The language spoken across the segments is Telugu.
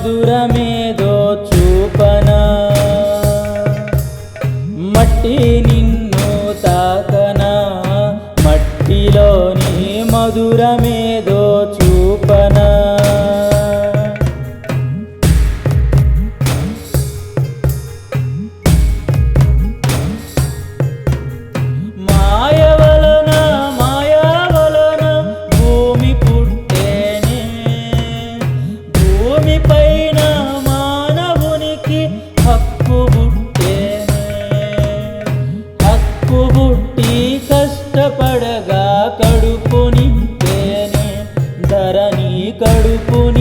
మధురమేదో చూపన? మట్టి నిన్ను తాకన? మట్టిలోని మధురమే ధరణి కడుపుని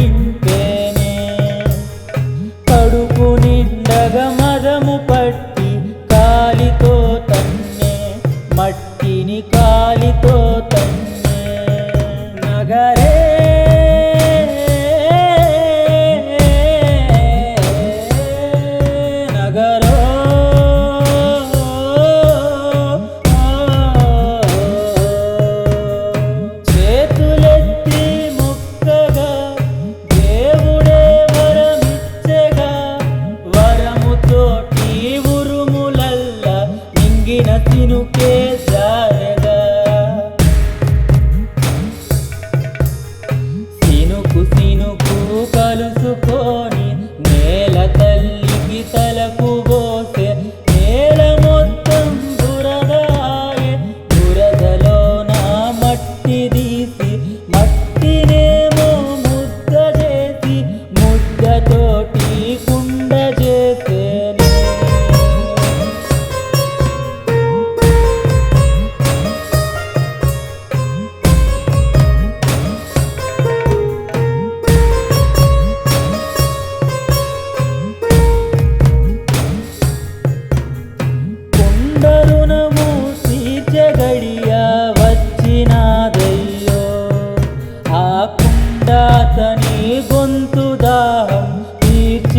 por você.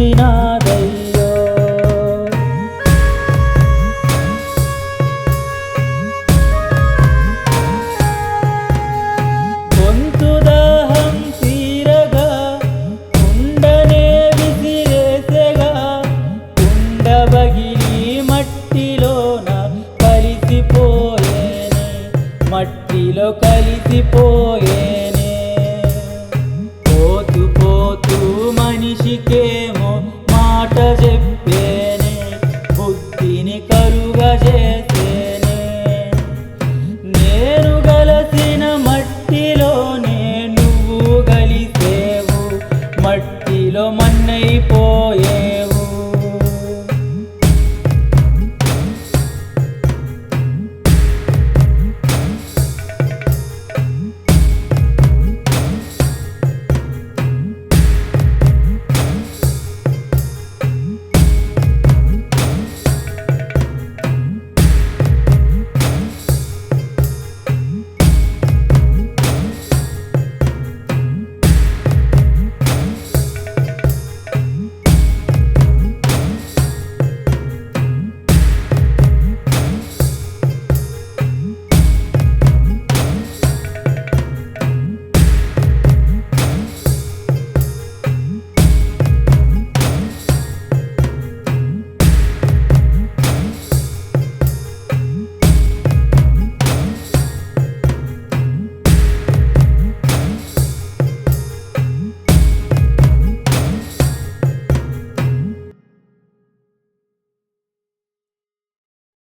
Argentina. करूगा जैसे